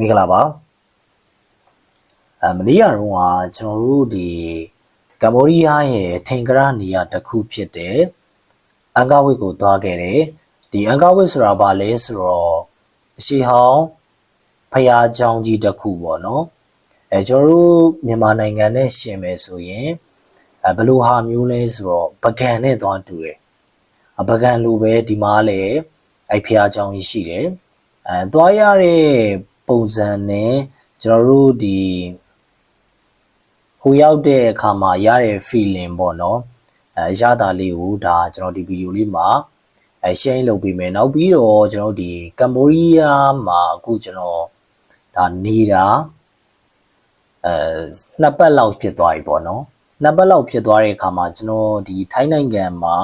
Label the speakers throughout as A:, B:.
A: မင်္ဂလာပါအမနေ့ကတော့ကျွန်တော်တို့ဒီကမ္ဘောဒီးယားရဲ့ထင်ကရနေရာတစ်ခုဖြစ်တဲ့အန်ကာဝစ်ကိုသွားခဲ့တယ်ဒီအန်ကာဝစ်ဆိုတာဘာလဲဆိုတော့အရှိဟောင်းဖရာကြောင်ကြီးတစ်ခုပေါ့နော်အဲကျွန်တော်တို့မြန်မာနိုင်ငံနဲ့ရှင်မယ်ဆိုရင်အဲဘလို့ဟာမျိုးလဲဆိုတော့ပကံနဲ့သွားတူတယ်အပကံလိုပဲဒီမှာလည်းအဲဖရာကြောင်ကြီးရှိတယ်အဲသွားရတဲ့ ပုံစံနဲ့ကျွန်တော်တို့ဒီဟိုရောက်တဲ့အခါမှာရတဲ့ feeling ပေါ့နော်အဲရတာလေးကိုဒါကျွန်တော်ဒီဗီဒီယိုလေးမှာအဲ share လုပ်ပေးမယ်နောက်ပြီးတော့ကျွန်တော်ဒီကမ္ဘောဒီးယားမှာအခုကျွန်တော်ဒါနေတာအဲနှစ်ပတ်လောက်ဖြစ်သွားပြီပေါ့နော်နှစ်ပတ်လောက်ဖြစ်သွားတဲ့အခါမှာကျွန်တော်ဒီထိုင်းနိုင်ငံမှာ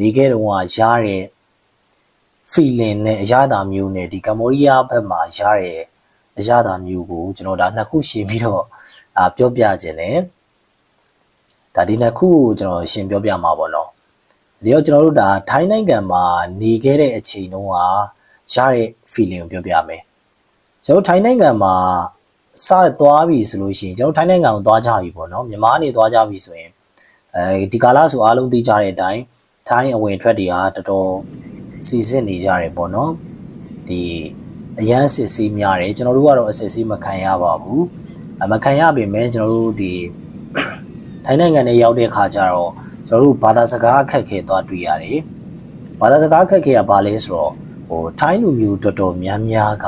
A: နေခဲ့တော့ရတဲ့ feeling နဲ့အရသာမျိုးနဲ့ဒီကမ္ဘောဒီးယားဘက်မှာရတဲ့အရသာမျိုးကိုကျွန်တော်ဒါနှစ်ခုရှင်းပြီးတော့အာပြောပြခြင်းနဲ့ဒါဒီနှစ်ခုကိုကျွန်တော်ရှင်းပြောပြမှာပေါ့နော်ဒီတော့ကျွန်တော်တို့ဒါထိုင်းနိုင်ငံမှာနေခဲ့တဲ့အချိန်တုန်းကရတဲ့ feeling ကိုပြောပြမယ်ကျွန်တော်ထိုင်းနိုင်ငံမှာစသွားပြီဆိုလို့ရှိရင်ကျွန်တော်ထိုင်းနိုင်ငံကိုသွားကြပြီပေါ့နော်မြန်မာနေသွားကြပြီဆိုရင်အဲဒီကာလဆိုအားလုံးသိကြတဲ့အတိုင်းထိုင်းအဝင်ထွက်တွေကတော်တော် စီစစ်နေကြတယ်ပေါ့နော်ဒီအရန်စစ်စီးများတယ်ကျွန်တော်တို့ကတော့အစစ်စီးမခံရပါဘူးအမခံရပေမဲ့ကျွန်တော်တို့ဒီထိုင်းနိုင်ငံနဲ့ရောက်တဲ့အခါကျတော့ကျွန်တော်တို့ဘာသာစကားအခက်ခဲသွားတွေ့ရတယ်ဘာသာစကားအခက်ခဲကဘာလဲဆိုတော့ဟိုထိုင်းလူမျိုးတော်တော်များများက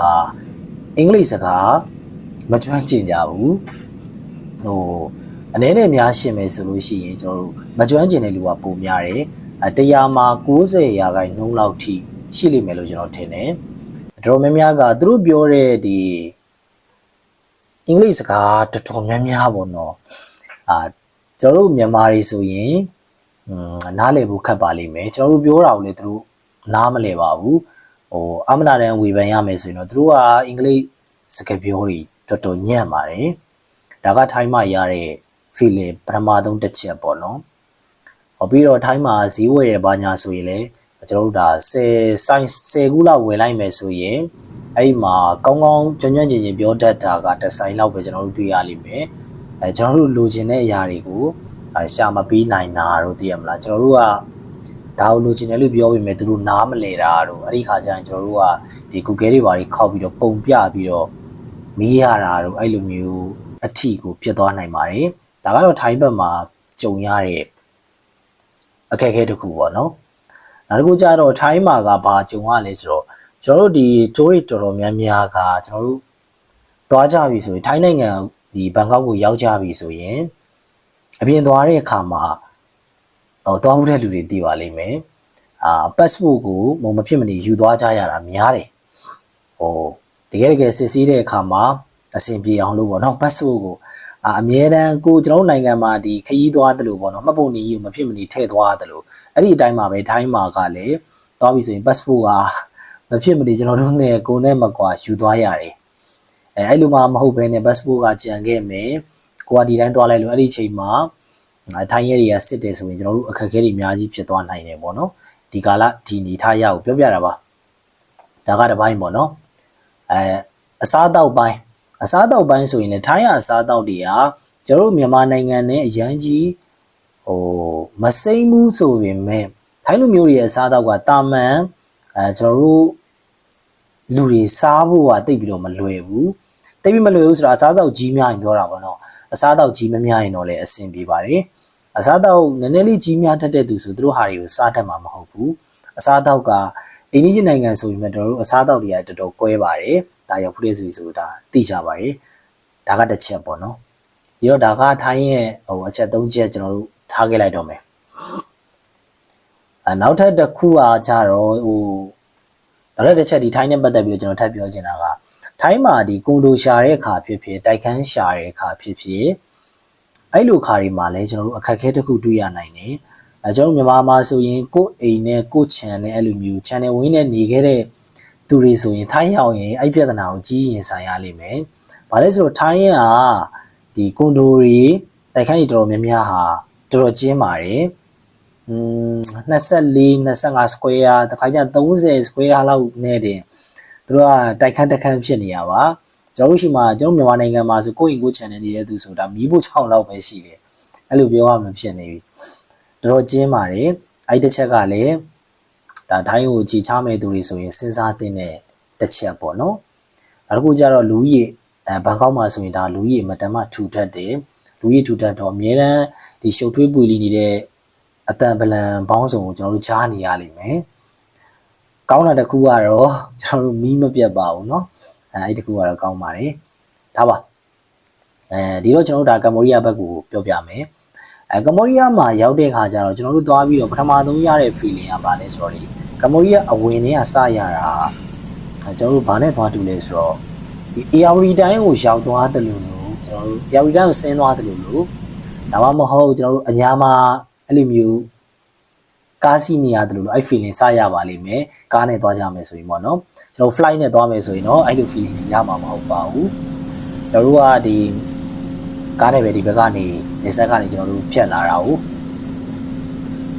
A: အင်္ဂလိပ်စကားမကျွမ်းကျင်ကြဘူးဟိုအနေနဲ့များရှင်းမယ်ဆိုလို့ရှိရင်ကျွန်တော်တို့မကျွမ်းကျင်တဲ့လူကပုံများတယ်အ တရားမှာ90ရာခိုင်နှုန်းလောက်ထိရှိလိမ့်မယ်လို့ကျွန်တော်ထင်တယ်။တော်များများကသူတို့ပြောတဲ့ဒီအင်္ဂလိပ်စကားတော်တော်များများပေါ့နော်။အာကျွန်တော်တို့မြန်မာတွေဆိုရင်อืมနားလည်ဖို့ခက်ပါလိမ့်မယ်။ကျွန်တော်တို့ပြောတာကိုလည်းသူတို့နားမလည်ပါဘူး။ဟိုအမနာတန်ဝေဖန်ရမယ်ဆိုရင်တော့သူတို့ကအင်္ဂလိပ်စကားပြောတွေတော်တော်ညံ့ပါတယ်။ဒါကထိုင်းမှရတဲ့ feeling ပထမဆုံးတစ်ချက်ပေါ့နော်။ဟော ပြီးတော့ထိုင်းမှာဈေးဝယ်ရပါညာဆိုရင်လည်းကျွန်တော်တို့ဒါ10ဆိုင်10ခုလောက်ဝယ်လိုက်မယ်ဆိုရင်အဲ့ဒီမှာကောင်းကောင်းကျွမ်းကျွမ်းကျင်ကျင်ပြောတတ်တာကတစ်ဆိုင်လောက်ပဲကျွန်တော်တို့တွေ့ရလိမ့်မယ်အဲကျွန်တော်တို့လိုချင်တဲ့အရာတွေကိုရှာမပေးနိုင်တာတို့သိရမလားကျွန်တော်တို့ကဒါကိုလိုချင်တယ်လို့ပြောပေမဲ့သူတို့နားမလဲတာတို့အဲ့ဒီခါကျရင်ကျွန်တော်တို့ကဒီ Google တွေဘာတွေခောက်ပြီးတော့ပုံပြပြီးတော့မေးရတာတို့အဲ့လိုမျိုးအထီကိုပြတ်သွားနိုင်ပါတယ်ဒါကတော့ထိုင်းဘက်မှာကြုံရတဲ့ အခက်အခဲတစ်ခုပေါ့နော်နောက်တစ်ခုကျတော့ထိုင်းမှာကဘာကြုံရလဲဆိုတော့ကျွန်တော်တို့ဒီတိုးရီတော်တော်များများကကျွန်တော်တို့သွားကြပြီဆိုရင်ထိုင်းနိုင်ငံဒီဘန်ကောက်ကိုရောက်ကြပြီဆိုရင်အပြင်သွားတဲ့အခါမှာဟိုသွားမှုတဲ့လူတွေသိပါလိမ့်မယ်အာ passport ကိုမမဖြစ်မနေယူသွားကြရတာများတယ်ဟိုတကယ်တကယ်စစ်ဆေးတဲ့အခါမှာအဆင်ပြေအောင်လို့ပေါ့နော် passport ကို အမြဲတမ်းကိုကျွန်တော်တို့နိုင်ငံမှာဒီခရီးသွားတယ်လို့ပေါ့နော်မှတ်ပုံနေကြီးကိုမဖြစ်မနေထည့်သွားတယ်လို့အဲ့ဒီအတိုင်းမှာပဲထိုင်းမှာကလည်းသွားပြီဆိုရင် passport ကမဖြစ်မနေကျွန်တော်တို့နဲ့ကိုယ်နဲ့မကွာယူသွားရတယ်အဲအဲ့လိုမှမဟုတ်ဘဲနဲ့ passport ကကြံခဲ့မယ်ကိုကဒီတိုင်းသွားလိုက်လို့အဲ့ဒီအချိန်မှာထိုင်းရဲတွေကစစ်တယ်ဆိုရင်ကျွန်တော်တို့အခက်အခဲတွေအများကြီးဖြစ်သွားနိုင်တယ်ပေါ့နော်ဒီကာလဒီနေထားရကိုပြောပြတာပါဒါကတစ်ပိုင်းပေါ့နော်အဲအစားအသောက်ပိုင်း အစားအသောက်ပိုင်းဆိုရင်လည်းထိုင်းရအစားအသောက်တွေကကျွန်တော်တို့မြန်မာနိုင်ငံနဲ့အရန်ကြီးဟိုမစိမ့်ဘူးဆိုပေမဲ့ထိုင်းလူမျိုးတွေရဲ့အစားအသောက်ကတာမန်အဲကျွန်တော်တို့လူတွေစားဖို့ကတိတ်ပြီးတော့မလွယ်ဘူးတိတ်ပြီးမလွယ်ဘူးဆိုတာအစားအသောက်ကြီးများရင်ပြောတာပေါ့နော်အစားအသောက်ကြီးမများရင်တော့လည်းအဆင်ပြေပါတယ်အစားအသောက်နည်းနည်းလေးကြီးများတတ်တဲ့သူဆိုသူတို့ဟာတွေကိုစားတတ်မှာမဟုတ်ဘူးအစားအသောက်ကအိန္ဒိယနိုင်ငံဆိုရင်တော့တို့အစားအသောက်တွေကတော်တော်ကွဲပါတယ် ဒါရောက်ဖူးတဲ့ဆိုဆိုတာသိကြပါတယ်ဒါကတစ်ချက်ပေါ့နော်ပြီးတော့ဒါကထိုင်းရဲ့ဟိုအချက်၃ချက်ကျွန်တော်တို့ထားခဲ့လိုက်တော့မယ်အနောက်ထပ်တစ်ခုအားကြတော့ဟိုနောက်ထပ်တစ်ချက်ဒီထိုင်းနဲ့ပတ်သက်ပြီးတော့ကျွန်တော်ထပ်ပြောချင်တာကထိုင်းမှာဒီကွန်ဒိုရှာတဲ့အခါဖြစ်ဖြစ်တိုက်ခန်းရှာတဲ့အခါဖြစ်ဖြစ်အဲ့လိုခါတွေမှာလည်းကျွန်တော်တို့အခက်အခဲတစ်ခုတွေ့ရနိုင်တယ်အဲကျွန်တော်မြန်မာမှာဆိုရင်ကိုယ်အိမ်နဲ့ကိုယ်ခြံနဲ့အဲ့လိုမျိုး channel ဝင်းနဲ့နေခဲ့တဲ့ သူတွေဆိုရင်ထိုင်းရောက်ရင်အဲ့ပြဿနာကိုကြီးရင်ဆိုင်ရလိမ့်မယ်။ဘာလဲဆိုတော့ထိုင်းကဒီကွန်ဒိုတွေတိုက်ခိုက်တော်များများဟာတော်တော်ကျင်းပါတယ်။อืม24 25 square တခါကျ30 square လောက်နဲ့တင်သူတို့ကတိုက်ခန်းတက်ခန်းဖြစ်နေရပါကျွန်တော်တို့ရှိမှကျွန်တော်မြန်မာနိုင်ငံမှာဆိုကိုယ့်ရင်ကိုယ် channel နေတဲ့သူဆိုတာမီးဖို့ချောင်းလောက်ပဲရှိတယ်အဲ့လိုပြောရမှဖြစ်နေပြီတော်တော်ကျင်းပါတယ်အဲ့တစ်ချက်ကလည်း ဒါတိုင်းကိုကြည်ချမဲ့သူတွေဆိုရင်စဉ်းစားသင့်တဲ့တစ်ချက်ပေါ့နော်နောက်တစ်ခုကျတော့လူကြီးအဲဘန်ကောက်မှာဆိုရင်ဒါလူကြီးမတမ်းမထူထပ်တယ်လူကြီးထူထပ်တော့အများတန်းဒီရှုပ်ထွေးပွေလီနေတဲ့အတန်ပလန်ဘောင်းစုံကိုကျွန်တော်တို့ကြားနေရလိမ့်မယ်ကောင်းတာတစ်ခုကတော့ကျွန်တော်တို့မီးမပြတ်ပါဘူးเนาะအဲအဲ့ဒီတစ်ခုကတော့ကောင်းပါတယ်ဒါပါအဲဒီတော့ကျွန်တော်တို့ဒါကမ္ဘောဒီးယားဘက်ကိုပြောပြမယ် အဲကမ္ဘောဒီးယားမှာရောက်တဲ့ခါကျတော့ကျွန်တော်တို့သွားပြီးတော့ပထမဆုံးရတဲ့ feeling ကဘာလဲဆိုတော့ဒီကမ္ဘောဒီးယားအဝင်ထဲကစရတာအဲကျွန်တော်တို့ဘာနဲ့သွားတူလဲဆိုတော့ဒီ ARD တိုင်းကိုရောက်သွားတယ်လို့လို့ကျွန်တော်တို့ ARD တိုင်းကိုဆင်းသွားတယ်လို့လို့ဒါမှမဟုတ်ကျွန်တော်တို့အညာမှာအဲ့လိုမျိုးကားစီးနေရတယ်လို့အဲ့ feeling စရပါလိမ့်မယ်ကားနဲ့သွားကြမယ်ဆိုရင်ပေါ့နော်ကျွန်တော် flight နဲ့သွားမယ်ဆိုရင်တော့အဲ့လို feeling တွေရမှာမဟုတ်ပါဘူးကျွန်တော်တို့ကဒီ ကားနဲ့ပဲဒီဘက်ကနေနေဆက်ကနေကျွန်တော်တို့ဖြတ်လာတာကို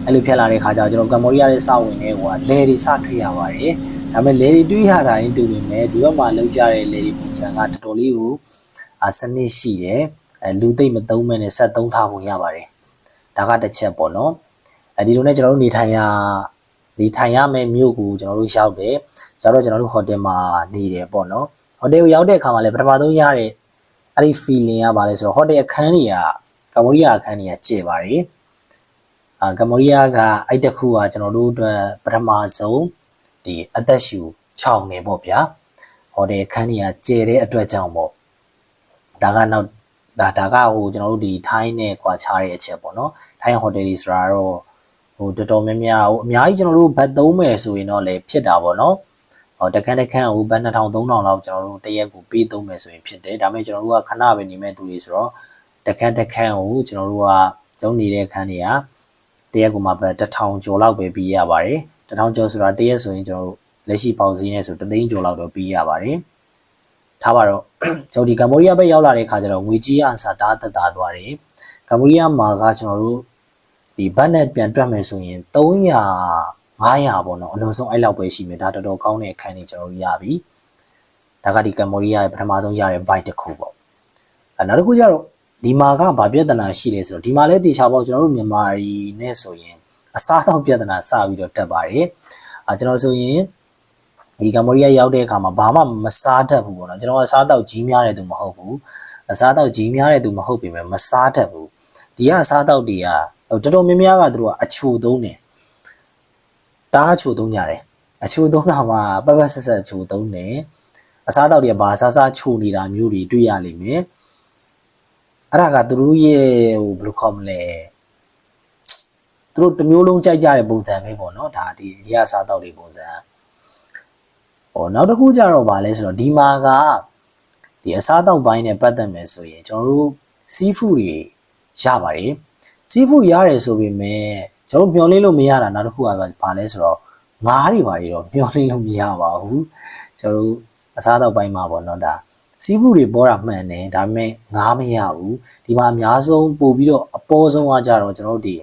A: အဲ့လိုဖြတ်လာတဲ့ခါကျတော့ကျွန်တော်ကမ္ဘောဒီးယားရဲ့စဝင်နေဟိုကလဲတွေစတွေ့ရပါတယ်ဒါပေမဲ့လဲတွေတွေ့ရတာရင်တူပေမဲ့ဒီဘက်မှာလောက်ကြတဲ့လဲတွေပုံစံကတော်တော်လေးကိုအစနစ်ရှိတယ်အဲလူသိမ့်မသုံးမဲ့နဲ့ဆက်သုံးထားပုံရပါတယ်ဒါကတစ်ချက်ပေါ့နော်အဲဒီလိုနဲ့ကျွန်တော်တို့နေထိုင်ရနေထိုင်ရမယ့်မြို့ကိုကျွန်တော်တို့ရောက်တယ်ကျတော့ကျွန်တော်တို့ဟိုတယ်မှာနေတယ်ပေါ့နော်ဟိုတယ်ကိုရောက်တဲ့အခါမှာလည်းပထမဆုံးရတဲ့ အဲ့ဒီ feeling ကဘာလဲဆိုတော့ဟိုတယ်အခန်းတွေကကမ္ဘောဒီးယားအခန်းတွေကကျယ်ပါတယ်အာကမ္ဘောဒီးယားကအဲ့တခုကကျွန်တော်တို့အတွက်ပထမဆုံးဒီအသက်ရှူ6နေပေါ့ဗျာဟိုတယ်အခန်းတွေကကျယ်တဲ့အတွက်ကြောင့်ပေါ့ဒါကနောက်ဒါဒါကဟိုကျွန်တော်တို့ဒီထိုင်းနဲ့ကွာခြားတဲ့အချက်ပေါ့နော်ထိုင်းဟိုတယ်တွေဆိုတာတော့ဟိုတော်တော်များများဟိုအများကြီးကျွန်တော်တို့ဘတ်သုံးမယ်ဆိုရင်တော့လည်းဖြစ်တာပေါ့နော် ဟောတခန်းတခန်းဟိုဘတ်2000 3000လောက်ကျွန်တော်တို့တရက်ကိုပေးသုံးမယ်ဆိုရင်ဖြစ်တယ်ဒါပေမဲ့ကျွန်တော်တို့ကခဏပဲနေမဲ့သူတွေဆိုတော့တခန်းတခန်းကိုကျွန်တော်တို့ကကျုံနေတဲ့ခန်းတွေကတရက်ကိုမှပဲ1000ကျော်လောက်ပဲပေးရပါတယ်1000ကျော်ဆိုတာတရက်ဆိုရင်ကျွန်တော်တို့လက်ရှိပေါက်စည်းနေဆိုတသိန်းကျော်လောက်တော့ပေးရပါတယ်ထားပါတော့ကျွန်တော်ဒီကမ္ဘောဒီးယားဘက်ရောက်လာတဲ့ခါကျတော့ငွေကြီးအစားတားသက်သာသွားတယ်ကမ္ဘောဒီးယားမှာကကျွန်တော်တို့ဒီဘတ်နဲ့ပြန်တွက်မယ်ဆိုရင်300 900ပေါ့နော်အလုံးစုံအဲ့လောက်ပဲရှိမယ်ဒါတော်တော်ကောင်းတဲ့အခန်းကြီးကျွန်တော်တို့ရပြီဒါကဒီကမ္ဘောဒီးယားရဲ့ပထမဆုံးရတဲ့ vibe တစ်ခုပေါ့အဲနောက်တစ်ခုကျတော့ဒီမှာကဘာပြဿနာရှိလဲဆိုတော့ဒီမှာလည်းတေချာပေါ့ကျွန်တော်တို့မြန်မာပြည်နဲ့ဆိုရင်အစားတော့ပြဿနာစပြီးတော့တက်ပါတယ်အဲကျွန်တော်ဆိုရင်ဒီကမ္ဘောဒီးယားရောက်တဲ့အခါမှာဘာမှမစားတတ်ဘူးပေါ့နော်ကျွန်တော်အစားတော့ကြီးများတဲ့သူမဟုတ်ဘူးအစားတော့ကြီးများတဲ့သူမဟုတ်ပေမဲ့မစားတတ်ဘူးဒီကအစားတော့တွေကတော်တော်များများကသူတို့ကအချိုသုံးတယ် တားချိုသုံးကြတယ်အချိုသုံးတာမှာပတ်ပတ်ဆက်ဆက်ချိုသုံးတယ်အစားတော့တွေကဘာစားစားချိုနေတာမျိုးတွေတွေ့ရလိမ့်မယ်အဲ့ဒါကသူတို့ရဲ့ဟိုဘယ်လိုခေါ်မလဲသူတို့တစ်မျိုးလုံးကြိုက်ကြတဲ့ပုံစံပဲပေါ့နော်ဒါဒီဒီအစားတော့တွေပုံစံဟောနောက်တစ်ခုကျတော့ဗာလဲဆိုတော့ဒီမှာကဒီအစားတော့ပိုင်းနဲ့ပတ်သက်မယ်ဆိုရင်ကျွန်တော်တို့စီးဖူးတွေရပါတယ်စီးဖူးရတယ်ဆိုပေမဲ့ ကျွန်တော်မျောလင်းလို့မရတာနောက်တစ်ခုကဘာလဲဆိုတော့ငားတွေပါတွေတော့မျောလင်းလို့မရပါဘူးကျွန်တော်တို့အစားတော့ပိုင်းမှာပေါ့နော်ဒါစီးဖူးတွေပေါ်တာမှန်တယ်ဒါပေမဲ့ငားမရဘူးဒီမှာအများဆုံးပို့ပြီးတော့အပေါ်ဆုံးကကြတော့ကျွန်တော်တို့ဒီ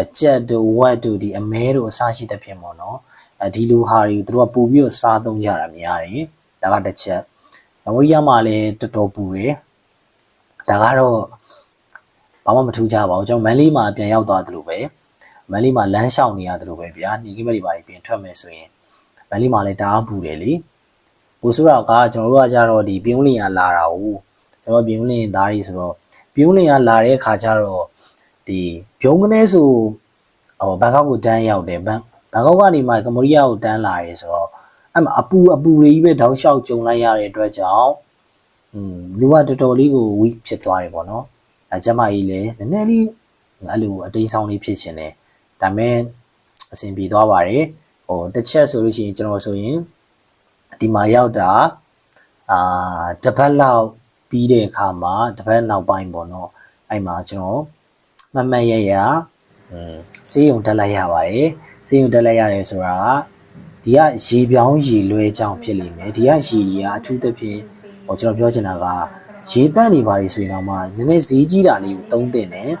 A: အကြက်တို့ဝက်တို့ဒီအမဲတို့အစားရှိတဲ့ဖြစ်ပေါ့နော်အဲဒီလိုဟာတွေသူတို့ကပို့ပြီးတော့စားသုံးကြတာများတယ်ဒါကတစ်ချက်မဝရီးယားမှာလည်းတော်တော်ပူတယ်ဒါကတော့ဘာမှမထူးကြပါဘူးကျွန်တော်မန်လေးမှာပြန်ရောက်သွားသလိုပဲ မန်လေးမှာလမ်းလျှောက်နေရတယ်လို့ပဲဗျာညီကိမတွေပါပြင်ထွက်မယ်ဆိုရင်မန်လေးမှာလည်းတအားပူတယ်လေပူဆိုတော့ကကျွန်တော်တို့ကကြတော့ဒီပြုံးလင်ရလာတာ哦ကျွန်တော်ပြုံးလင်သားကြီးဆိုတော့ပြုံးလင်ရလာတဲ့ခါကျတော့ဒီပြုံးကနေဆိုဟိုဘန်ကောက်ကိုတန်းရောက်တယ်ဘန်ဘန်ကောက်ကနေမှကမ္ဘောဒီးယားကိုတန်းလာရဲဆိုတော့အဲ့မှာအပူအပူတွေကြီးပဲတောက်လျှောက်ကြုံလိုက်ရတဲ့အတွက်ကြောင့်อืมလူကတော်တော်လေးကို weak ဖြစ်သွားတယ်ပေါ့နော်အဲကျမကြီးလည်းနည်းနည်းလေးအဲ့လိုအတိမ်းဆောင်လေးဖြစ်ရှင်တယ် ဒါမဲ့အဆင်ပြေသွားပါတယ်ဟိုတစ်ချက်ဆိုလို့ရှိရင်ကျွန်တော်ဆိုရင်ဒီမှာရောက်တာအာတပတ်လောက်ပြီးတဲ့အခါမှာတပတ်နောက်ပိုင်းပေါ့နော်အဲ့မှာကျွန်တော်မမတ်ရရอืมစေးရုံတက်လိုက်ရပါတယ်စေးရုံတက်လိုက်ရတယ်ဆိုတာကဒီကရေပြောင်းရေလွဲကြောင်းဖြစ်လိမ့်မယ်ဒီကရေကြီးကအထူးသဖြင့်ဟိုကျွန်တော်ပြောချင်တာကရေတန့်နေပါလိဆိုရင်တော့မှနည်းနည်းဈေးကြီးတာလေးကိုသုံးတင်တယ်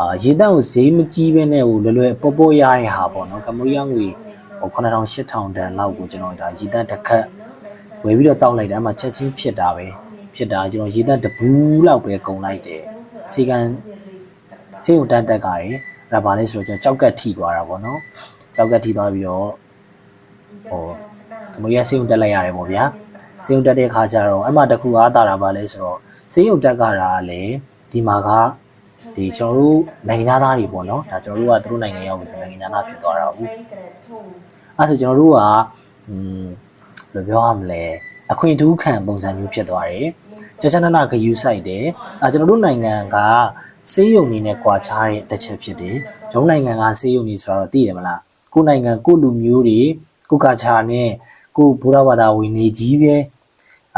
A: အာရေတန့်ကိုဈေးမကြီးဘဲနဲ့ဟိုလွယ်လွယ်ပေါ်ပေါ်ရတဲ့ဟာပေါ့နော်ကမ္ဘောဒီးယားငွေဟို9000 8000တန်လောက်ကိုကျွန်တော်ဒါရေတန့်တစ်ခက်ဝယ်ပြီးတော့တောက်လိုက်တယ်အမှချက်ချင်းဖြစ်တာပဲဖြစ်တာကျွန်တော်ရေတန့်တဘူးလောက်ပဲကုန်လိုက်တယ်စီကန်စေုံတန်တက်ကြတယ်အဲ့ဒါဘာလဲဆိုတော့ကျွန်တော်ကြောက်ကက်ထိသွားတာပေါ့နော်ကြောက်ကက်ထိသွားပြီးတော့ဟိုကမရီးယားစေုံတက်လိုက်ရတယ်ပေါ့ဗျာစေုံတက်တဲ့ခါကျတော့အမှတခုအားတာတာပါလဲဆိုတော့စေုံတက်ကြတာလေဒီမှာက ဒီကျွန်တော်တို့နိုင်ငံသားတွေပေါ့နော်ဒါကျွန်တော်တို့ကသူတို့နိုင်ငံရောက်ပြီဆိုနိုင်ငံသားဖြစ်သွားတာဟုတ်အဲ့ဆိုကျွန်တော်တို့ကอืมဘယ်လိုပြောရမလဲအခွင့်ထူးခံပုံစံမျိုးဖြစ်သွားတယ်ကြာချနနာဂယူဆိုင်တယ်အဲကျွန်တော်တို့နိုင်ငံကစေးရုံနေနဲ့ကွာခြားတဲ့တစ်ချက်ဖြစ်တယ်ကျွန်တော်နိုင်ငံကစေးရုံနေဆိုတော့သိတယ်မလားကိုယ်နိုင်ငံကိုယ်လူမျိုးတွေကိုယ်ကခြားနဲ့ကိုယ်ဘုရားဘာသာဝင်နေကြီးပဲ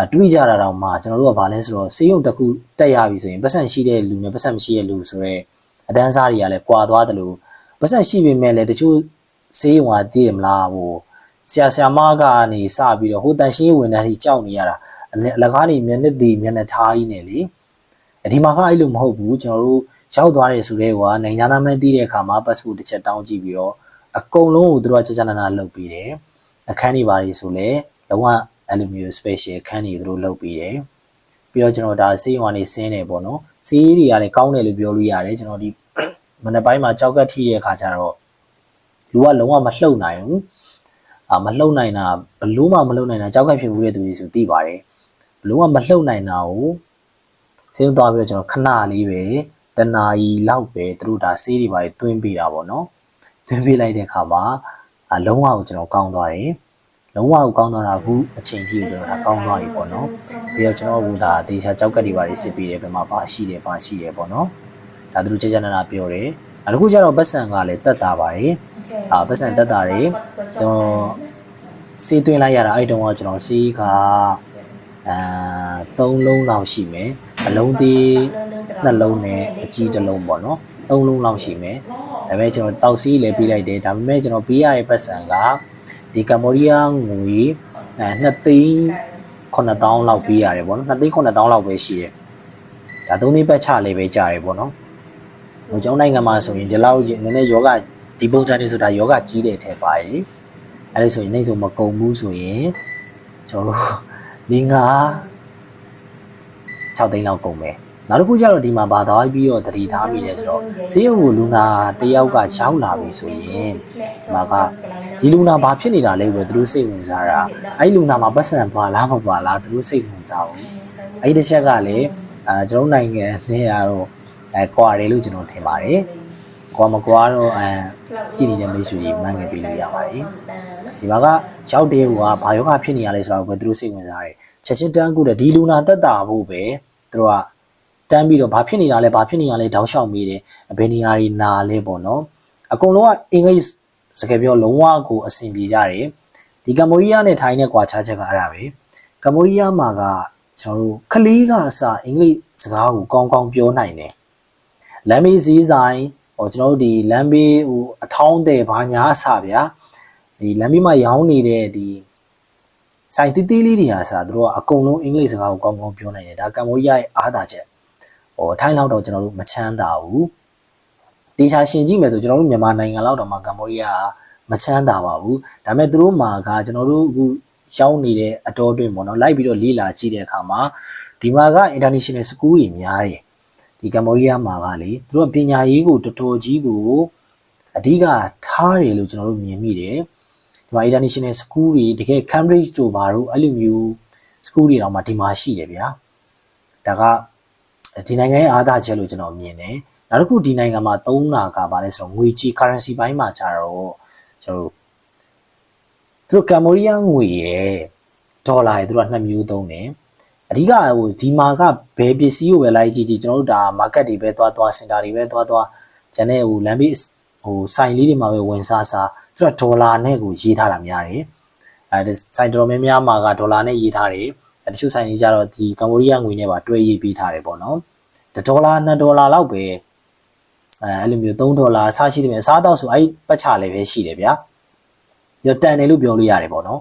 A: အတွေ့ကြတာတော့မှကျွန်တော်တို့ကဘာလဲဆိုတော့စေးရုံတစ်ခုတက်ရပြီဆိုရင်ပတ်စံရှိတဲ့လူနဲ့ပတ်စံမရှိတဲ့လူဆိုတော့အတန်းစားတွေကလည်းကွာသွားတယ်လို့ပတ်စံရှိပေမဲ့လည်းတချို့စေးရုံကသိတယ်မလားဟိုဆရာဆရာမကနေစပြီးတော့ဟိုတန်ရှင်းရေးဝန်ထမ်းကြီးကြောက်နေရတာအလကားနေမျက်နှာတည်မျက်နှာထားကြီးနေလေဒီမှာကအဲ့လိုမဟုတ်ဘူးကျွန်တော်တို့ရောက်သွားတယ်ဆိုတော့ကနိုင်ငံသားမှန်းသိတဲ့အခါမှာ passport တစ်ချက်တောင်းကြည့်ပြီးတော့အကုန်လုံးကိုသူတို့ကကြာကြာနာနာလုပ်ပေးတယ်အခန်းတွေပါလေဆိုလဲလုံးဝ အဲ့လိုမျိုး special အခန်းတွေသူတို့လုပ်ပေးတယ်ပြီးတော့ကျွန်တော်ဒါစေးရွာနေဆင်းနေပေါ့နော်စေးတွေကလည်းကောင်းတယ်လို့ပြောလို့ရတယ်ကျွန်တော်ဒီမနေ့ပိုင်းမှာကြောက်ကတ်ထိတဲ့အခါကျတော့လူကလုံးဝမလှုပ်နိုင်ဘူးအာမလှုပ်နိုင်တာဘလို့မှမလှုပ်နိုင်တာကြောက်ကတ်ဖြစ်ဘူးတဲ့သူတွေဆိုသိပါတယ်ဘလို့မှမလှုပ်နိုင်တာကိုစေးသွားပြီးတော့ကျွန်တော်ခဏလေးပဲတနာကြီးလောက်ပဲသူတို့ဒါစေးတွေပါတွင်းပေးတာပေါ့နော်တွင်းပေးလိုက်တဲ့အခါမှာအလုံးဝကိုကျွန်တော်ကောင်းသွားတယ် လုံးဝကိုကောင်းသွားတာအခုအချိန်ကြီးကိုကျွန်တော်ဒါကောင်းသွားပြီပေါ့နော်ပြီးတော့ကျွန်တော်ကဒါတေချာကြောက်ကတ်တွေပါစစ်ပေးတယ်ဘယ်မှာပါရှိတယ်ပါရှိတယ်ပေါ့နော်ဒါသူတို့ကြာကြာနာနာပြောတယ်အခုကျတော့ပတ်စံကလည်းတက်တာပါတယ်အာပတ်စံတက်တာတွေကျွန်တော်စေးသွင်းလိုက်ရတာအဲ့တုန်းကကျွန်တော်စေးကအာ၃လုံးလောက်ရှိမယ်အလုံးသေးနှလုံးနဲ့အကြီးတစ်လုံးပေါ့နော်၃လုံးလောက်ရှိမယ်ဒါပေမဲ့ကျွန်တော်တောက်စီးလည်းပေးလိုက်တယ်ဒါပေမဲ့ကျွန်တော်ပေးရတဲ့ပတ်စံက ဒီကမ္ဘောဒီးယားငွေအဲ2သိန်း9000လောက်ပေးရတယ်ပေါ့နော်2သိန်း9000လောက်ပဲရှိတယ်ဒါ3သိန်းပတ်ချလေးပဲကြာတယ်ပေါ့နော်ဟိုကျောင်းနိုင်ငံမှာဆိုရင်ဒီလောက်နည်းနည်းယောဂဒီပုံစံတွေဆိုတာယောဂကြီးတယ်ထဲပါတယ်အဲ့ဒါဆိုရင်နေဆိုမကုံဘူးဆိုရင်ကျွန်တော်တို့၄၅6သိန်းလောက်ကုန်မယ် နောက်တစ်ခုကျတော့ဒီမှာဘာသွားပြီးတော့တတိထားမိလဲဆိုတော့ဈေးရုံကိုလူနာတယောက်ကရောက်လာပြီဆိုရင်ဒီမှာကဒီလူနာဘာဖြစ်နေတာလဲပဲသူတို့စိတ်ဝင်စားတာအဲ့လူနာမှာပတ်စံပါလားမပါလားသူတို့စိတ်ဝင်စားဘူးအဲ့ဒီတစ်ချက်ကလည်းအာကျွန်တော်နိုင်ငံနဲ့ကတော့အဲကွာတယ်လို့ကျွန်တော်ထင်ပါတယ်ကွာမကွာတော့အဲကြည့်နေတဲ့မိတ်ဆွေတွေမှန်းငယ်ပေးလို့ရပါတယ်ဒီမှာကရောက်တဲ့ဟိုကဘာယောဂဖြစ်နေရလဲဆိုတော့ပဲသူတို့စိတ်ဝင်စားတယ်ချက်ချင်းတန်းကူတယ်ဒီလူနာတက်တာဖို့ပဲသူတို့က တန်းပြီးတော့ဘာဖြစ်နေတာလဲဘာဖြစ်နေရလဲတောက်လျှောက်မေးတယ်ဘယ်နေရာတွေနာလဲပေါ့နော်အကုန်လုံးကအင်္ဂလိပ်စကားပြောလုံးဝကိုအဆင်ပြေကြတယ်ဒီကမ္ဘောဒီးယားနဲ့ထိုင်းနဲ့ကွာခြားချက်ကအဲ့ဒါပဲကမ္ဘောဒီးယားမှာကကျွန်တော်တို့ခလေးကအစအင်္ဂလိပ်စကားကိုကောင်းကောင်းပြောနိုင်တယ်လမ်းမေးစည်းဆိုင်ဟိုကျွန်တော်တို့ဒီလမ်းမေးဟိုအထောင်းတဲ့ဘာညာအစဗျာဒီလမ်းမေးမှာရောင်းနေတဲ့ဒီဆိုင်တီးတီးလေးတွေဟာစားသူတို့ကအကုန်လုံးအင်္ဂလိပ်စကားကိုကောင်းကောင်းပြောနိုင်တယ်ဒါကမ္ဘောဒီးယားရဲ့အားသာချက် ဟိုထိုင်းလောက်တော့ကျွန်တော်တို့မချမ်းသာဘူးတေချာရှင်ကြည့်မယ်ဆိုကျွန်တော်တို့မြန်မာနိုင်ငံလောက်တော့မှကမ္ဘောဒီးယားမချမ်းသာပါဘူးဒါပေမဲ့သူတို့မှာကကျွန်တော်တို့အခုရောက်နေတဲ့အတော်အတွင်းပေါ့နော်လိုက်ပြီးတော့လေးလာကြည့်တဲ့အခါမှာဒီမှာက international school တွေများတယ်ဒီကမ္ဘောဒီးယားမှာကလေသူတို့ပညာရေးကိုတော်တော်ကြီးကိုအဓိကထားတယ်လို့ကျွန်တော်တို့မြင်မိတယ်ဒီမှာ international school တွေတကယ် Cambridge တို့ဘာလို့အဲ့လိုမျိုး school တွေတော့မှဒီမှာရှိတယ်ဗျာဒါက ဒီနိုင်ငံရဲ့အားသာချက်လို့ကျွန်တော်မြင်တယ်နောက်တစ်ခုဒီနိုင်ငံမှာသုံးတာကဘာလဲဆိုတော့ငွေကြီး currency ဘိုင်းမှာကြတော့ကျွန်တော်သူတို့ကမ္ဘောဒီးယားငွေရဲ့ဒေါ်လာရဲ့သူတို့ကနှစ်မျိုးသုံးတယ်အဓိကဟိုဒီမှာကဘယ်ပစ္စည်းကိုပဲလိုက်ကြည့်ကြည့်ကျွန်တော်တို့ဒါ market တွေပဲသွားသွားစင်တာတွေပဲသွားသွားဂျန်တဲ့ဟိုလမ်းဘေးဟိုဆိုင်လေးတွေမှာပဲဝင်စားစားသူကဒေါ်လာနဲ့ကိုရေးထားတာများတယ်အဲဒီဆိုင်တော်များများမှာကဒေါ်လာနဲ့ရေးထားတယ် တချို့ဆိုင်တွေကြတော့ဒီကမ္ဘောဒီးယားငွေနဲ့ပါတွဲရေးပေးထားတယ်ပေါ့နော်ဒေါ်လာ2ဒေါ်လာလောက်ပဲအဲအဲ့လိုမျိုး3ဒေါ်လာအစားရှိတယ်အစားတော့ဆိုအဲ့ပတ်ချလည်းပဲရှိတယ်ဗျာရတန်တယ်လို့ပြောလို့ရတယ်ပေါ့နော်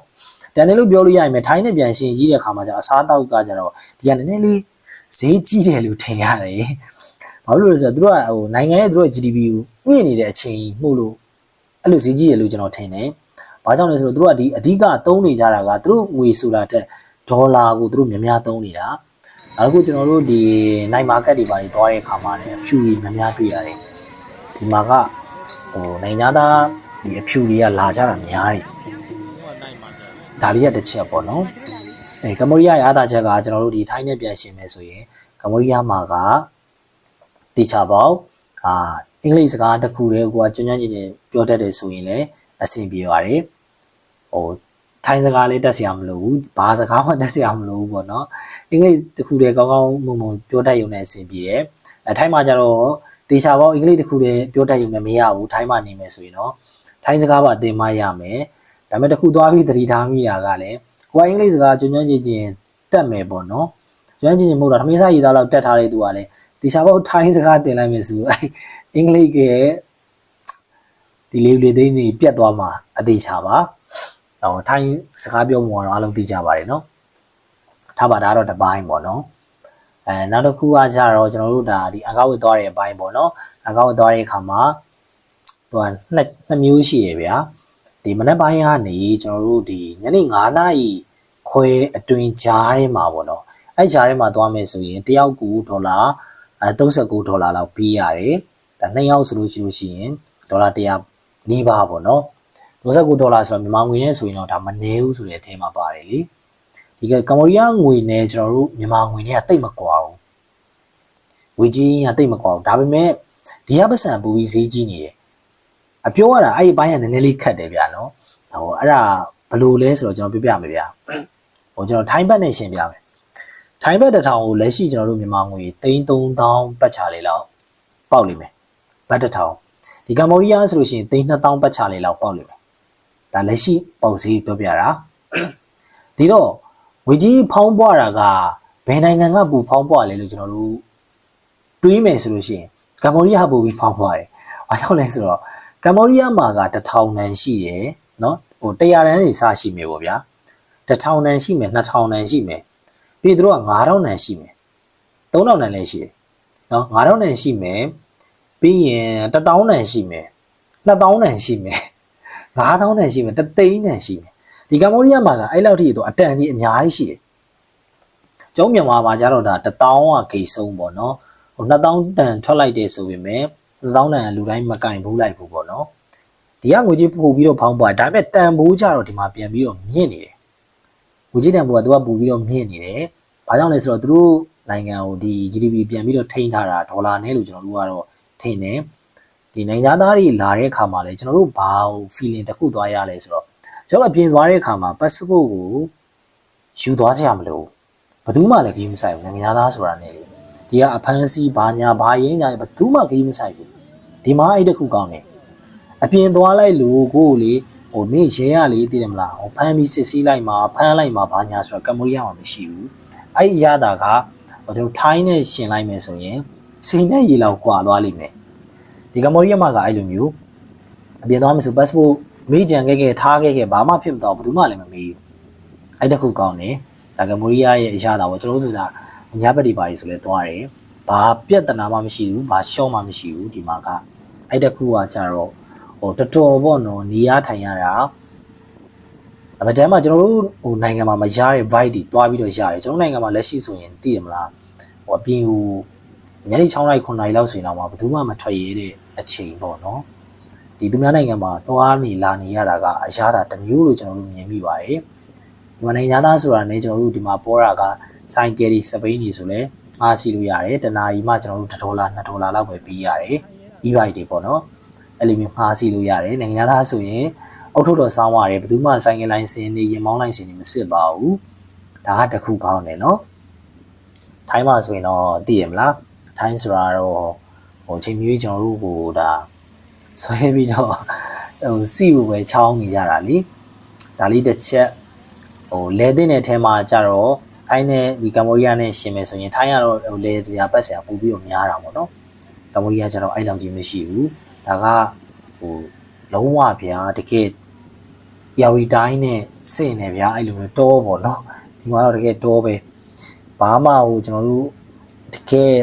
A: တန်တယ်လို့ပြောလို့ရရင်ထိုင်းနဲ့ပြန်ရှင်ကြီးတဲ့ခါမှာကျအစားတော့ကကျတော့ဒီကနည်းနည်းလေးဈေးကြီးတယ်လို့ထင်ရတယ်ဘာလို့လဲဆိုတော့သူတို့ကဟိုနိုင်ငံရဲ့သူတို့ GDP ကိုမြင့်နေတဲ့အချိန်မှုလို့အဲ့လိုဈေးကြီးတယ်လို့ကျွန်တော်ထင်တယ်ဘာကြောင့်လဲဆိုတော့သူတို့ကဒီအဓိကသုံးနေကြတာကသူတို့ငွေဆိုတာတက် ဒေါ်လာကိုသူတို့များများသုံးနေတာနောက်တစ်ခုကျွန်တော်တို့ဒီနိုင်မာကတ်တွေပါတွေသွားတဲ့အခါမှာလည်းအဖြူတွေများများတွေ့ရတယ်ဒီမှာကဟိုနိုင်ငံသားဒီအဖြူတွေကလာကြတာများတယ်ဒါလေးကတစ်ချက်ပေါ့နော်အဲကမ္ဘောဒီးယားရဲ့အားသာချက်ကကျွန်တော်တို့ဒီထိုင်းနဲ့ပြန်ရှင်မယ်ဆိုရင်ကမ္ဘောဒီးယားမှာကတေချာပေါက်အာအင်္ဂလိပ်စကားတစ်ခုတည်းကိုကကျွမ်းကျွမ်းကျင်ကျင်ပြောတတ်တယ်ဆိုရင်လည်းအဆင်ပြေပါတယ်ဟို ထိုင်းစကားလည်းတက်စရာမလိုဘူးဘာစကားမှတက်စရာမလိုဘူးပေါ့နော်အင်္ဂလိပ်တခုတည်းကောင်းကောင်းမုံမုံပြောတတ်ရုံနဲ့အဆင်ပြေတယ်အဲထိုင်းမှာကျတော့တေချာပေါ့အင်္ဂလိပ်တခုတည်းပြောတတ်ရုံနဲ့မရဘူးထိုင်းမှာနေမယ်ဆိုရင်တော့ထိုင်းစကားပါအသင်မရမယ်ဒါပေမဲ့တခုသွားပြီးသတိထားမိတာကလည်းဟိုကအင်္ဂလိပ်စကားကျွမ်းကျွမ်းကျင်ကျင်တက်မယ်ပေါ့နော်ကျွမ်းကျင်ကျင်မဟုတ်တာသမင်းစားရည်သားလောက်တက်ထားတဲ့သူကလည်းတေချာပေါ့ထိုင်းစကားသင်လိုက်မယ်ဆိုအဲအင်္ဂလိပ်ကဒီလေးလေးသိန်းနေပြတ်သွားမှာအသေးချာပါ ဟောထိုင်းစကားပြောမှုကတော့အားလုံးသိကြပါတယ်နော်ထားပါဒါကတော့တစ်ပိုင်းပေါ့နော်အဲနောက်တစ်ခုကကြတော့ကျွန်တော်တို့ဒါဒီအကောက်ဝတ်သွားတဲ့အပိုင်းပေါ့နော်အကောက်ဝတ်သွားတဲ့အခါမှာသူကနှစ်နှစ်မျိုးရှိတယ်ဗျာဒီမနက်ပိုင်းကနေကျွန်တော်တို့ဒီညနေ9နာရီခွဲအတွင်းကြားထဲမှာပေါ့နော်အဲ့ကြားထဲမှာသွားမယ်ဆိုရင်တယောက်ကူဒေါ်လာအဲ39ဒေါ်လာလောက်ပေးရတယ်ဒါနှစ်ယောက်ဆိုလို့ရှိလို့ရှိရင်ဒေါ်လာ100နီးပါးပေါ့နော် 39ဒေါ်လာဆိုတော့မြန်မာငွေနဲ့ဆိုရင်တော့ဒါမနည်းဘူးဆိုတဲ့အထဲမှာပါတယ်လေဒီကကမ္ဘောဒီးယားငွေနဲ့ကျွန်တော်တို့မြန်မာငွေနဲ့ကတိတ်မကွာဘူးငွေကြီးကတိတ်မကွာဘူးဒါပေမဲ့ဒီကပတ်စံပူပြီးဈေးကြီးနေတယ်အပြောရတာအဲ့ဒီဘိုင်းကနည်းနည်းလေးခတ်တယ်ဗျာနော်ဟိုအဲ့ဒါဘယ်လိုလဲဆိုတော့ကျွန်တော်ပြပြမယ်ဗျာဟိုကျွန်တော်ထိုင်းဘတ်နဲ့ရှင်းပြမယ်ထိုင်းဘတ်တစ်ထောင်ကိုလက်ရှိကျွန်တော်တို့မြန်မာငွေ3300ပတ်ချလေးလောက်ပေါက်လိမ့်မယ်ဘတ်တစ်ထောင်ဒီကမ္ဘောဒီးယားဆိုလို့ရှိရင်3000ပတ်ချလေးလောက်ပေါက်လိမ့်မယ် ဒါလက်ရှိပေါက်ဈေးပြောပြတာဒီတော့ငွေကြီးဖောင်းပွားတာကဘယ်နိုင်ငံကပူဖောင်းပွားလဲလို့ကျွန်တော်တို့တွေးမယ်ဆိုလို့ရှိရင်ကမ္ဘောဒီးယားပူပြီးဖောင်းပွားတယ်။ဘာကြောင့်လဲဆိုတော့ကမ္ဘောဒီးယားမှာက1000တန်ရှိတယ်နော်ဟို100တန်တွေစရှိမယ်ပေါ့ဗျာ1000တန်ရှိမယ်2000တန်ရှိမယ်ပြီးသူတို့က9000တန်ရှိမယ်3000တန်လည်းရှိတယ်နော်9000တန်ရှိမယ်ပြီးရင်1000တန်ရှိမယ်2000တန်ရှိမယ် 9000တန်ရှိမယ်တသိန်းတန်ရှိမယ်ဒီကမ္ဘောဒီးယားမှာကအဲ့လောက်ထိတော့အတန်ကြီးအများကြီးရှိတယ်ကျုံးမြန်မာမှာကျတော့ဒါ1000ကဂိတ်ဆုံးပေါ့နော်ဟို2000တန်ထွက်လိုက်တယ်ဆိုပေမဲ့2000တန်လူတိုင်းမကင်ဘူးလိုက်ဘူးပေါ့နော်ဒီကငွေကြေးပို့ပြီးတော့ဖောင်းပွားဒါပေမဲ့တန်ဖိုးကြတော့ဒီမှာပြန်ပြီးတော့မြင့်နေတယ်ငွေကြေးတန်ဖိုးကသူကပို့ပြီးတော့မြင့်နေတယ်ဘာကြောင့်လဲဆိုတော့သူတို့နိုင်ငံကိုဒီ GDP ပြန်ပြီးတော့ထိန်းထားတာဒေါ်လာနဲ့လို့ကျွန်တော်တို့ကတော့ထင်တယ် ဒီနိုင်ငံသားတွေလာတဲ့အခါမှာလည်းကျွန်တော်တို့ဘာ feeling တစ်ခုသွားရလဲဆိုတော့ကျွန်တော်အပြင်သွားတဲ့အခါမှာ passport ကိုယူသွားကြရမလို့ဘယ်သူမှလည်းကြီးမဆိုင်ဘူးနိုင်ငံသားဆိုတာနဲ့လေဒီကအဖမ်းဆီးဘာညာဘာရင်းညာဘယ်သူမှကြီးမဆိုင်ဘူးဒီမှာအဲ့တခုကောင်းတယ်အပြင်သွားလိုက်လို့ကိုလေဟိုနေရဲရလေသိတယ်မလားဟိုဖမ်းပြီးစစ်ဆေးလိုက်မှာဖမ်းလိုက်မှာဘာညာဆိုတော့ကမ္ဘောဒီးယားမှာမရှိဘူးအဲ့ဒီရတာကဟိုကျွန်တော်ထိုင်းနဲ့ရှင်လိုက်မယ်ဆိုရင်ချိန်နဲ့ရေလောက်ကွာသွားလိမ့်မယ် ဒီကမ္ဘောဒီးယားမှာကအဲ့လိုမျိုးအပြင်သွားမယ်ဆို passport မေးကြံခဲ့ခဲ့ထားခဲ့ခဲ့ဘာမှဖြစ်မတော့ဘူးမှလည်းမမေးဘူးအဲ့တခုကောင်းတယ်ဒါကမ္ဘောဒီးယားရဲ့အရာတာပေါ့ကျွန်တော်တို့ဆိုတာညဘက်ဒီပါကြီးဆိုလဲသွားတယ်ဘာပြဿနာမှမရှိဘူးဘာရှော့မှမရှိဘူးဒီမှာကအဲ့တခုကကြတော့ဟိုတော်တော်ပေါ့နော်နေရထိုင်ရတာအမတမ်းမှာကျွန်တော်တို့ဟိုနိုင်ငံမှာမရတဲ့ vibe တွေတွားပြီးတော့ရတယ်ကျွန်တော်နိုင်ငံမှာလက်ရှိဆိုရင်သိတယ်မလားဟိုအပြင်ဟို ညနေ6နာရီ9နာရီလောက်ဆိုရင်တော့ဘယ်သူမှမထွက်ရတဲ့အချိန်ပေါ့နော်ဒီသူများနိုင်ငံမှာသွားနေလာနေရတာကအရာတာတစ်မျိုးလို့ကျွန်တော်တို့မြင်မိပါတယ်ဒီမှာနိုင်ငံသားဆိုတာねကျွန်တော်တို့ဒီမှာပေါ်တာကဆိုင်ကယ်တွေစပိန်တွေဆိုလဲအားစီလို့ရတယ်တနာရီမှကျွန်တော်တို့1ဒေါ်လာ2ဒေါ်လာလောက်ပဲပေးရတယ် e-bike တွေပေါ့နော်အဲ့လိုမျိုးငှားစီလို့ရတယ်နိုင်ငံသားဆိုရင်အုတ်ထုတ်တော်စောင်းရတယ်ဘယ်သူမှဆိုင်ကယ်လိုင်းစင်တွေရင်မောင်းလိုင်းစင်တွေမစစ်ပါဘူးဒါကတခုကောင်းတယ်နော်ထိုင်းမှာဆိုရင်တော့သိရမလား ထိုင်းဆိုတာတော့ဟိုချိန်မျိုးကျွန်တော်တို့ကိုဒါဆွဲပြီးတော့ဟိုစီဖို့ပဲချောင်းနေကြတာလीဒါလေးတစ်ချက်ဟိုလဲတဲ့တဲ့အဲမှာကြတော့ထိုင်းနဲ့ဒီကမ္ဘောဒီးယားနဲ့ရှင်မယ်ဆိုရင်ထိုင်းကတော့ဟိုလဲတရားပတ်စရာပို့ပြီးတော့များတာပေါ့နော်ကမ္ဘောဒီးယားကျတော့အဲ့လောက်ကြီးမရှိဘူးဒါကဟိုလုံးဝဗျာတကယ်ယာရီတိုင်းနဲ့စင်နေဗျာအဲ့လိုမျိုးတောပေါ့နော်ဒီမှာတော့တကယ်တောပဲဘာမှဟိုကျွန်တော်တို့တ ကယ်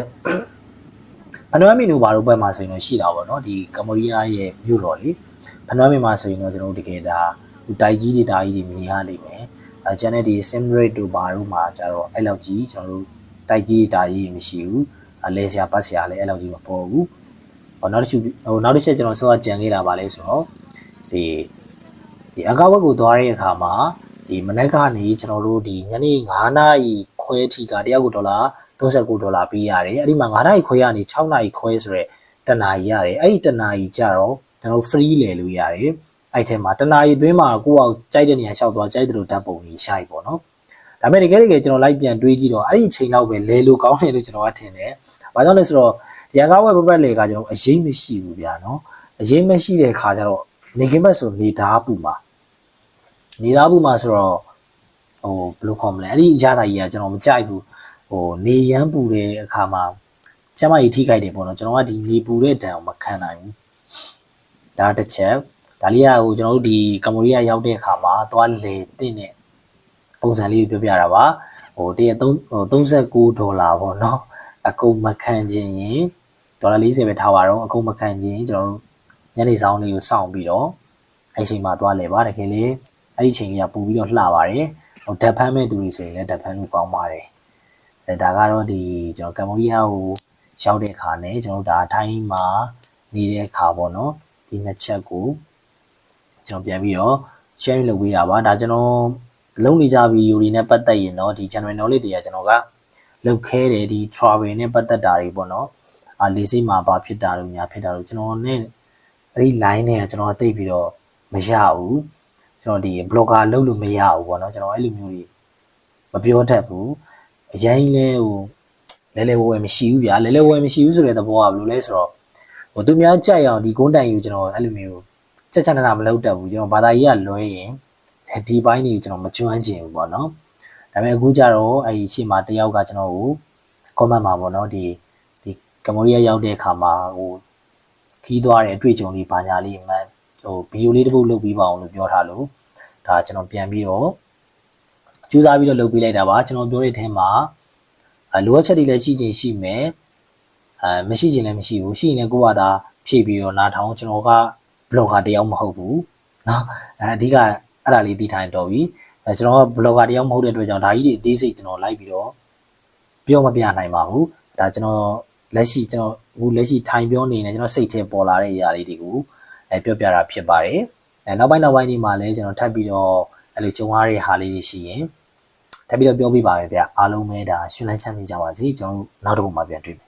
A: ဖနွမ်းမီနူဘာလို့ဘက်မှာဆိုရင်တော့ရှိတာပေါ့နော်ဒီကမ္ဘောဒီးယားရဲ့မြို့တော်လေဖနွမ်းမီမှာဆိုရင်တော့ကျွန်တော်တို့တကယ်ဒါဟိုတိုက်ကြီးတွေဒါကြီးတွေမြင်ရလိမ့်မယ်အဲကျန်တဲ့ဒီ sim rate တို့ဘာတို့မှာကျတော့အဲ့လောက်ကြီးကျွန်တော်တို့တိုက်ကြီးတာကြီးမရှိဘူးအလဲဆရာပတ်ဆရာလည်းအဲ့လောက်ကြီးမပေါ်ဘူးဟောနောက်တစ်ခုဟိုနောက်တစ်ချက်ကျွန်တော်ဆောကြံခဲ့တာပါလဲဆိုတော့ဒီဒီအကားဝက်ကိုသွားတဲ့အခါမှာဒီမနက်ကနေကျွန်တော်တို့ဒီညနေ9နာရီခွဲထိကတယောက်ကိုဒေါ်လာ 39ဒေါ်လာပေးရတယ်အဲ့ဒီမှာ9နာရီခွဲကနေ6နာရီခွဲဆိုရဲတနာရီရတယ်အဲ့ဒီတနာရီကြတော့ကျွန်တော် free လဲလို့ရတယ်အဲ့ထဲမှာတနာရီအတွင်းမှာကိုယ့်အောင်ကြိုက်တဲ့နေရာလျှောက်သွားကြိုက်တယ်လို့ဓာတ်ပုံကြီးရှိုက်ပေါ့နော်ဒါပေမဲ့တကယ်တကယ်ကျွန်တော်လိုက်ပြန်တွေးကြည့်တော့အဲ့ဒီအချိန်လောက်ပဲလဲလို့ကောင်းတယ်လို့ကျွန်တော်ကထင်တယ်။ဘာကြောင့်လဲဆိုတော့ရန်ကားဝက်ပပတ်လေကကျွန်တော်အရေးမရှိဘူးဗျာနော်။အရေးမရှိတဲ့ခါကျတော့နေခင်ဘက်ဆိုနေသားပူမှာနေသားပူမှာဆိုတော့ဟိုဘယ်လိုခေါ်မလဲအဲ့ဒီအရသာကြီးကကျွန်တော်မကြိုက်ဘူး ဟိုနေရမ်းပူတဲ့အခါမှာကျမကြီးထိခိုက်တယ်ပေါ့နော်ကျွန်တော်ကဒီနေပူတဲ့ဒဏ်ကိုမခံနိုင်ဘူးဒါတစ်ချက်ဒါလေးကဟိုကျွန်တော်တို့ဒီကမ္ဘောဒီးယားရောက်တဲ့အခါမှာသွားလေတင့်တဲ့ပုံစံလေးကိုပြောပြတာပါဟိုတရက်3ဟို39ဒေါ်လာပေါ့နော်အကုန်မခံခြင်းရင်ဒေါ်လာ40ပဲထားပါတော့အကုန်မခံခြင်းကျွန်တော်တို့ညနေဆောင်လေးကိုစောင့်ပြီးတော့အဲ့ချိန်မှာသွားလေပါတကယ်လေအဲ့ဒီချိန်ကြီးကပူပြီးတော့လှပါတယ်ဟိုဓာတ်ဖမ်းမဲ့သူတွေဆိုရင်လည်းဓာတ်ဖမ်းလို့ကောင်းပါတယ် အဲဒါကတော့ဒီကျွန်တော်ကမ္ဘောဒီးယားကိုရောက်တဲ့ခါနဲ့ကျွန်တော်ဒါထိုင်းမှာနေတဲ့ခါပေါ့နော်ဒီနှစ်ချက်ကိုကျွန်တော်ပြန်ပြီးတော့ share လုပ်ပေးတာပါဒါကျွန်တော်လုံးနေကြဗီဒီယိုတွေနဲ့ပတ်သက်ရင်တော့ဒီ general knowledge တွေကကျွန်တော်ကလုပ်ခဲတယ်ဒီ travel နဲ့ပတ်သက်တာတွေပေါ့နော်အာလေးစိတ်မှာဘာဖြစ်တာလို့ညာဖြစ်တာလို့ကျွန်တော်နဲ့အဲ့ဒီ line နဲ့ကျွန်တော်သိပြီးတော့မရဘူးကျွန်တော်ဒီ blogger လုပ်လို့မရဘူးပေါ့နော်ကျွန်တော်အဲ့လိုမျိုးတွေမပြောတတ်ဘူး အရင်လဲဟိုလဲလဲဝဲမရှိဘူးဗျာလဲလဲဝဲမရှိဘူးဆိုတဲ့သဘောကဘယ်လိုလဲဆိုတော့ဟိုသူများကြိုက်အောင်ဒီကုန်းတိုင်ယူကျွန်တော်အဲ့လိုမျိုးချက်ချနာမလုပ်တတ်ဘူးကျွန်တော်ဘာသာရေးကလွဲရင်ဒီဘိုင်းတွေကိုကျွန်တော်မကျွမ်းကျင်ဘူးပေါ့နော်ဒါပေမဲ့အခုကျတော့အဲ့ဒီရှေ့မှာတယောက်ကကျွန်တော်ကို comment မှာပေါ့နော်ဒီဒီကမ္ဘောဒီးယားရောက်တဲ့အခါမှာဟိုခီးသွားတဲ့အတွေ့အကြုံလေးဘာညာလေးမှဟိုဗီဒီယိုလေးတစ်ပုဒ်လုပ်ပြီးပါအောင်လို့ပြောထားလို့ဒါကျွန်တော်ပြန်ပြီးတော့ ကြိုးစားပြီးတော့လုပ်ပေးလိုက်တာပါကျွန်တော်ပြောတဲ့အထဲမှာအလိုအပ်ချက်တွေလည်းရှိချင်းရှိမယ်အဲမရှိချင်းလည်းမရှိဘူးရှိရင်လည်းကိုယ့်ဘာသာဖြည့်ပြီးတော့နားထောင်ကျွန်တော်က blogger တယောက်မဟုတ်ဘူးเนาะအဲအဓိကအဲ့ဒါလေးသိထားရင်တော်ပြီအဲကျွန်တော်က blogger တယောက်မဟုတ်တဲ့အတွက်ကြောင့်ဒါကြီးတွေအသေးစိတ်ကျွန်တော်လိုက်ပြီးတော့ပြောမပြနိုင်ပါဘူးဒါကျွန်တော်လက်ရှိကျွန်တော်အခုလက်ရှိထိုင်ပြောနေနေကျွန်တော်စိတ်ထဲပေါ်လာတဲ့အရာလေးတွေကိုအဲပြောပြတာဖြစ်ပါတယ်အဲနောက်ပိုင်းနောက်ပိုင်းဒီမှာလည်းကျွန်တော်ထပ်ပြီးတော့ အဲ့လိုကြုံရတဲ့ဟာလေးတွေရှိရင်ထပ်ပြီးတော့ပြောပြပါမယ်ဗျအားလုံးပဲဒါရှင်လန်းချမ်းမြေကြပါစေကျွန်တော်နောက်တစ်ပုဒ်မှာပြန်တွေ့မယ်